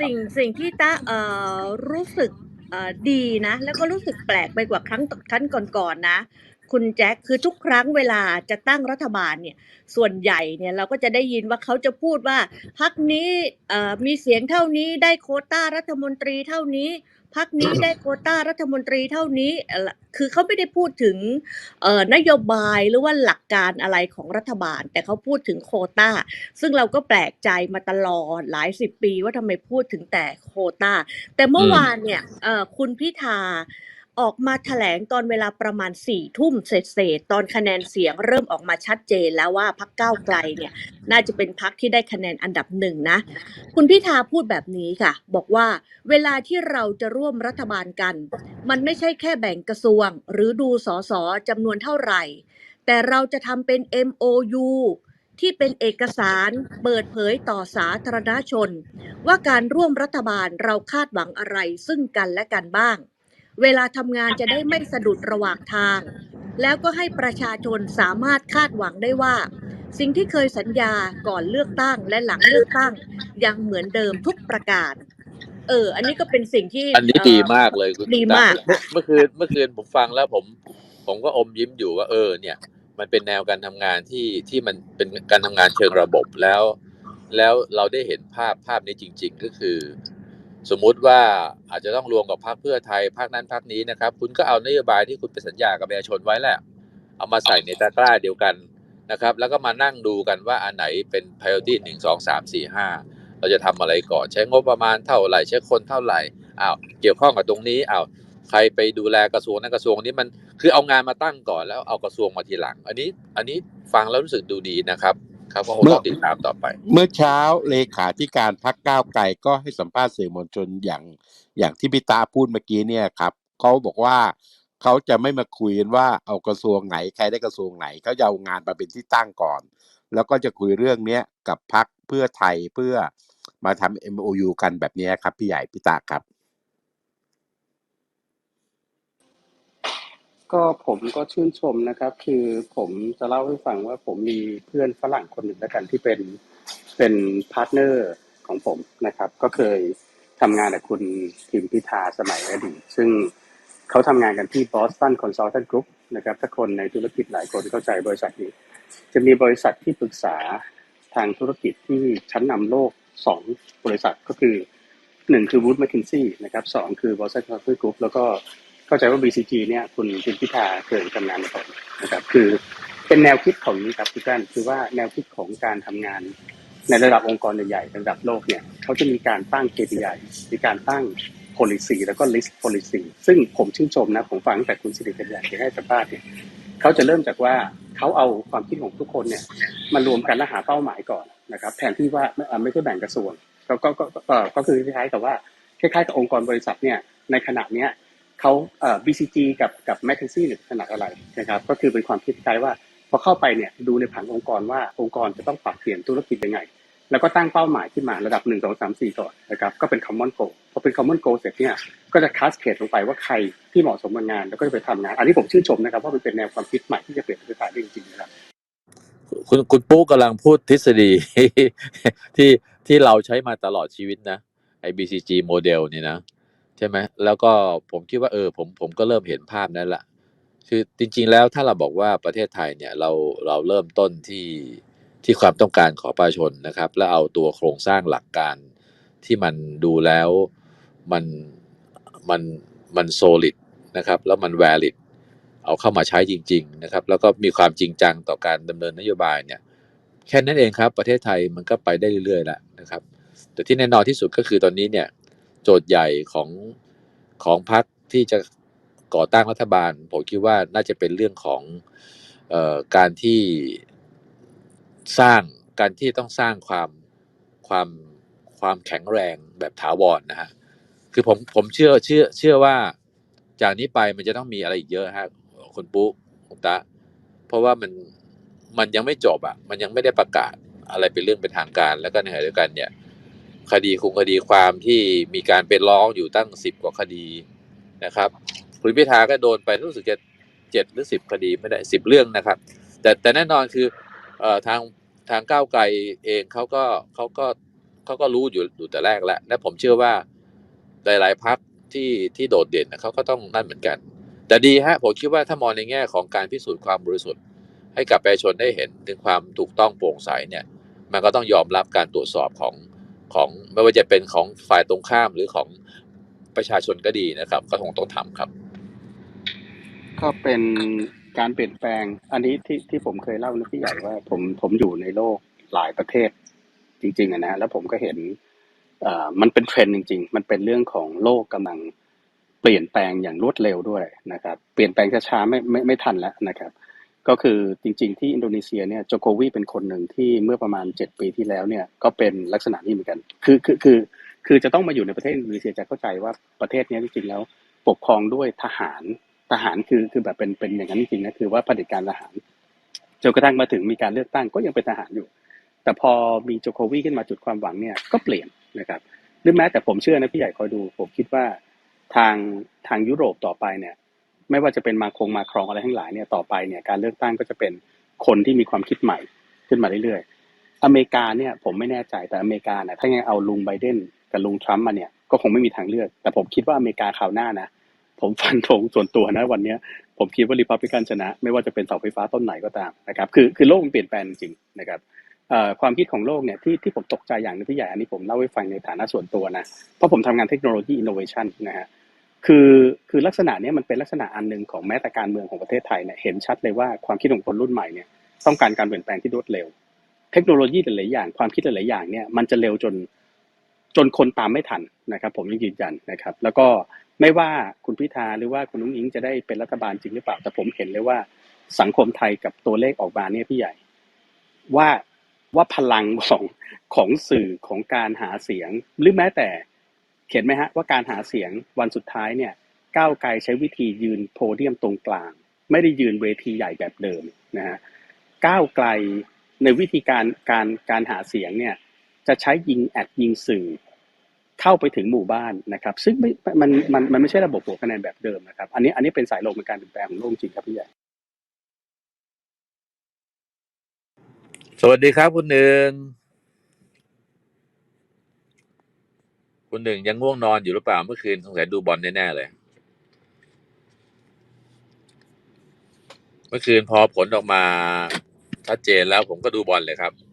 สิ่งสิ่งที่ตาเอ่อรู้สึกเอ่อดีนะ แล้วก็รู้สึกแปลกไปกว่าครั้งครั้งก่อนๆนะ คุณแจ็คคือทุกครั้งเวลาจะตั้งรัฐบาลเนี่ยส่วนใหญ่เนี่ยเราก็จะได้ยินว่าเขาจะพูดว่าพักนี้มีเสียงเท่านี้ได้โคต้ารัฐมนตรีเท่านี้พักนี้ได้โคต้ารัฐมนตรีเท่านี้ คือเขาไม่ได้พูดถึงนโยบายหรือว่าหลักการอะไรของรัฐบาล แต่เขาพูดถึงโคต้า ซึ่งเราก็แปลกใจมาตลอดหลายสิบปีว่าทำไมพูดถึงแต่โคต้า แต่เมื่อวานเนี่ยคุณพิธา ออกมาแถลงตอนเวลาประมาณสี่ทุ่มเศษๆตอนคะแนนเสียงเริ่มออกมาชัดเจนแล้วว่าพักก้าวไกลเนี่ย น่าจะเป็นพักที่ได้คะแนนอันดับหนึ่งนะ คุณพิธาพูดแบบนี้ค่ะ บอกว่าเวลาที่เราจะร่วมรัฐบาลกัน มันไม่ใช่แค่แบ่งกระทรวง หรือดูสอสอจำนวนเท่าไหร่ แต่เราจะทำเป็น MOU ที่เป็นเอกสารเปิดเผยต่อสาธารณชน ว่าการร่วมรัฐบาลเราคาดหวังอะไรซึ่งกันและกันบ้าง เวลาทำงานจะได้ไม่สะดุดระหว่างทาง แล้วก็ให้ประชาชนสามารถคาดหวังได้ว่า สิ่งที่เคยสัญญาก่อนเลือกตั้งและหลังเลือกตั้ง ยังเหมือนเดิมทุกประการเออ อันนี้ก็เป็นสิ่งที่อันนี้เอ่อดีมากเลยคุณดีมากเมื่อเมื่อคืนเมื่อคืนผมฟังแล้วผม ผมก็อมยิ้มอยู่ว่า เออ เนี่ย มันเป็นแนวการทำงานที่ที่มันเป็นการทำงานเชิงระบบแล้ว แล้วเราได้เห็นภาพภาพนี้จริง ๆ ก็คือ สมมุติว่าอาจจะต้องรวมกับพรรคเพื่อไทยพรรคนั้นพรรคนี้นะครับ คุณก็เอานโยบายที่คุณไปสัญญากับประชาชนไว้แหละเอามาใส่ในตะกร้าเดียวกันนะครับ แล้วก็มานั่งดูกันว่าอันไหนเป็น priority หนึ่งสองสามสี่ห้าเราจะทำอะไรก่อนใช้งบประมาณเท่าไหร่ใช้คนเท่าไหร่อ้าวเกี่ยวข้องกับตรงนี้อ้าวใครไปดูแลกระทรวงนั้นกระทรวงนี้มันคือเอางานมาตั้งก่อนแล้วเอากระทรวงมาทีหลัง อันนี้อันนี้ฟังแล้วรู้สึกดูดีนะครับ ครับก็คงต้องติดตามต่อไป เมื่อเช้าเลขาธิการพักก้าวไกลก็ให้สัมภาษณ์สื่อมวลชนอย่างอย่างที่พี่ตาพูดเมื่อกี้เนี่ยครับเขาบอกว่าเขาจะไม่มาคุยกันว่าเอากระทรวงไหนใครได้กระทรวงไหนเขาจะเอางานมาเป็นที่ตั้งก่อน แล้วก็จะคุยเรื่องเนี้ยกับพักเพื่อไทยเพื่อมาทำ MOU กันแบบเนี้ยครับพี่ใหญ่พี่ตาครับ ก็ผมก็ชื่นชมนะครับ คือผมจะเล่าให้ฟังว่าผมมีเพื่อนฝรั่งคนหนึ่งแล้วกันที่เป็นเป็นพาร์ทเนอร์ของผมนะครับ ก็เคยทำงานกับคุณทิมพิธาสมัยอดีตซึ่งเขาทำงานกันที่ Boston Consultant Group นะครับถ้าคนในธุรกิจหลายคนเข้าใจบริษัทนี้ จะมีบริษัทที่ปรึกษาทางธุรกิจที่ชั้นนำโลกสองบริษัทก็คือหนึ่งคือ Wood Mackenzie นะครับสองคือ Boston Consulting Group แล้วก็ เข้าใจว่า BCG เนี่ยคุณทิมพิธาเคยทำงานมาก่อนนะครับ คือเป็นแนวคิดของนี้ครับทุกท่านคือว่าแนวคิดของการทำงาน ในระดับองค์กรใหญ่ๆระดับโลกเนี่ยเขาจะมีการตั้ง KPI มีการตั้ง policy แล้วก็ list policy ซึ่งผมชื่นชมนะผมฟังตั้งแต่คุณสิริกัญญาที่ให้สัมภาษณ์เนี่ยเขาจะเริ่มจากว่าเขาเอาความคิดของทุกคนเนี่ยมารวมกันและหาเป้าหมายก่อนนะครับ แทนที่ว่าไม่อ่าไม่ใช่แบ่งกระทรวงก็ก็ก็ก็ก็คือคล้ายๆกับว่าคล้ายๆกับองค์กรบริษัทเนี่ยในขณะเนี้ย เขาเอ่อ BCG กับกับ m c k e n z i e เนี่ยขนาดอะไรนะครับ ก็คือเป็นความคิดคล้ายว่าพอเข้าไปเนี่ยดูในผังองค์กรว่าองค์กรจะต้องปรับเปลี่ยนธุรกิจยังไง แล้วก็ตั้งเป้าหมายขึ้นมาระดับหนึ่งสองสามสี่ก่อนนะครับก็เป็น common goal พอเป็น common goal เสร็จเนี่ยก็จะ cascade ลงไปว่าใครที่เหมาะสมกับงาน แล้วก็จะไปทำงาน อันนี้ผมชื่นชมนะครับว่ามันเป็นแนวความคิดใหม่ที่จะเปลี่ยนประเทศไทยได้จริงๆนะครับคุณคุณปุ๊กกำลังพูดทฤษฎีที่ที่เราใช้มาตลอดชีวิตนะไอ้ BCG โมเดลนี่นะ ใช่ไหมแล้วก็ผมคิดว่าเออผมผมก็เริ่มเห็นภาพนั้นละคือจริง ๆ แล้วถ้าเราบอกว่าประเทศไทยเนี่ยเราเราเริ่มต้นที่ที่ความต้องการของประชาชนนะครับ แล้วเอาตัวโครงสร้างหลักการที่มันดูแล้วมันมันมันโซลิดนะครับ แล้วมัน valid เอาเข้ามาใช้จริง ๆ นะครับ แล้วก็มีความจริงจังต่อการดำเนินนโยบายเนี่ย แค่นั้นเองครับ ประเทศไทยมันก็ไปได้เรื่อยๆแล้วนะครับ แต่ที่แน่นอนที่สุดก็คือตอนนี้เนี่ย โจทย์ใหญ่ของของพรรคที่จะก่อตั้งรัฐบาล ผมคิดว่าน่าจะเป็นเรื่องของออการที่สร้างการที่ต้องสร้างความความความแข็งแรงแบบถาวรนะฮะคือผมผมเชื่อเชื่อ เชื่อว่าจากนี้ไปมันจะต้องมีอะไรอีกเยอะฮะคุณปุ๊คุณตะ เพราะว่ามันมันยังไม่จบอะ มันยังไม่ได้ประกาศอะไรเป็นเรื่องเป็นทางการ แล้วก็ในขณะเดียวกันเนี่ย คดีคุงคดีความที่มีการเป็นร้องอยู่ตั้งสิบกว่าคดีนะครับคุณพิธาก็โดนไปรู้สึกจะเจ็ดหรือสิบคดีไม่ได้สิบเรื่องนะครับ แต่แต่แน่นอนคือเอ่อทางทางก้าวไกลเองเขาก็เขาก็เขาก็รู้อยู่อยู่แต่แรกแล้วและผมเชื่อว่าหลายๆพักที่ที่โดดเด่นนะเขาก็ต้องนั่นเหมือนกัน แต่ดีฮะผมคิดว่าถ้ามองในแง่ของการพิสูจน์ความบริสุทธิ์ ให้กับประชาชนได้เห็นถึงความถูกต้องโปร่งใสเนี่ย มันก็ต้องยอมรับการตรวจสอบของ ของไม่ว่าจะเป็นของฝ่ายตรงข้ามหรือของประชาชนก็ดีนะครับ ก็คงต้องทำครับ ก็เป็นการเปลี่ยนแปลง อันนี้ที่ที่ผมเคยเล่านะพี่ใหญ่ว่า ผมผมอยู่ในโลกหลายประเทศจริงๆอะนะแล้วผมก็เห็นมันเป็นเทรนด์จริง ๆ มันเป็นเรื่องของโลกกำลังเปลี่ยนแปลงอย่างรวดเร็วด้วยนะครับ เปลี่ยนแปลงช้าๆไม่ไม่ไม่ทันแล้วนะครับ ก็คือจริงๆที่อินโดนีเซียเนี่ยโจโควีเป็นคนหนึ่งที่เมื่อประมาณเจ็ดปีที่แล้วเนี่ยก็เป็นลักษณะนี้เหมือนกัน คือคือคือคือจะต้องมาอยู่ในประเทศอินโดนีเซียจะเข้าใจว่าประเทศนี้จริงๆแล้วปกครองด้วยทหารทหารคือคือแบบเป็นเป็นอย่างนั้นจริงๆนะคือว่าเผด็จการทหารจนกระทั่งมาถึงมีการเลือกตั้งก็ยังเป็นทหารอยู่ แต่พอมีโจโควีขึ้นมาจุดความหวังเนี่ยก็เปลี่ยนนะครับหรือแม้แต่ผมเชื่อนะพี่ใหญ่คอยดูผมคิดว่าทางทางยุโรปต่อไปเนี่ย ไม่ว่าจะเป็นมาคงมาครองอะไรทั้งหลายเนี่ยต่อไปเนี่ยการเลือกตั้งก็จะเป็นคนที่มีความคิดใหม่ขึ้นมาเรื่อยๆ อเมริกาเนี่ยผมไม่แน่ใจแต่อเมริกาเนี่ยถ้ายังเอาลุงไบเดนกับลุงทรัมป์มาเนี่ยก็คงไม่มีทางเลือก แต่ผมคิดว่าอเมริกาคราวหน้านะผมฟันธงส่วนตัวนะวันนี้ผมคิดว่าริพับลิกันชนะ ไม่ว่าจะเป็นเสาไฟฟ้าต้นไหนก็ตามนะครับคือคือโลกมันเปลี่ยนแปลงจริงนะครับความคิดของโลกเนี่ยที่ที่ผมตกใจอย่างนึงที่ใหญ่อันนี้ผมเล่าให้ฟังในฐานะส่วนตัวนะเพราะผมทำงานเทคโนโลยีอินโนเวชันนะฮะ คือคือลักษณะนี้มันเป็นลักษณะอันหนึ่งของแม้แต่การเมืองของประเทศไทยเนี่ยเห็นชัดเลยว่าความคิดของคนรุ่นใหม่เนี่ยต้องการการเปลี่ยนแปลงที่รวดเร็ว เทคโนโลยีหลายๆอย่างความคิดหลายๆอย่างเนี่ยมันจะเร็วจนจนคนตามไม่ทันนะครับ ผมยังยืนยันนะครับ แล้วก็ไม่ว่าคุณพิธาหรือว่าคุณนุ้งอิงจะได้เป็นรัฐบาลจริงหรือเปล่าแต่ผมเห็นเลยว่าสังคมไทยกับตัวเลขออกมาเนี่ยพี่ใหญ่ ว่าว่าพลังของของสื่อของการหาเสียงหรือแม้แต่ เห็นไหมฮะว่าการหาเสียงวันสุดท้ายเนี่ยก้าวไกลใช้วิธียืนโพเดียมตรงกลาง ไม่ได้ยืนเวทีใหญ่แบบเดิมนะฮะก้าวไกลในวิธีการการการหาเสียงเนี่ยจะใช้ยิงแอดยิงสื่อเข้าไปถึงหมู่บ้านนะครับ ซึ่งไม่มันมันมันไม่ใช่ระบบหัวคะแนนแบบเดิมนะครับ อันนี้อันนี้เป็นสายลมในการเปลี่ยนแปลงของโลกจริงครับพี่ใหญ่สวัสดีครับคุณหนึ่ง คุณหนึ่งยังง่วงนอนอยู่หรือเปล่าเมื่อคืนสงสัยดูบอลแน่ๆเลย เมื่อคืนพอผลออกมาชัดเจนแล้วผมก็ดูบอลเลยครับ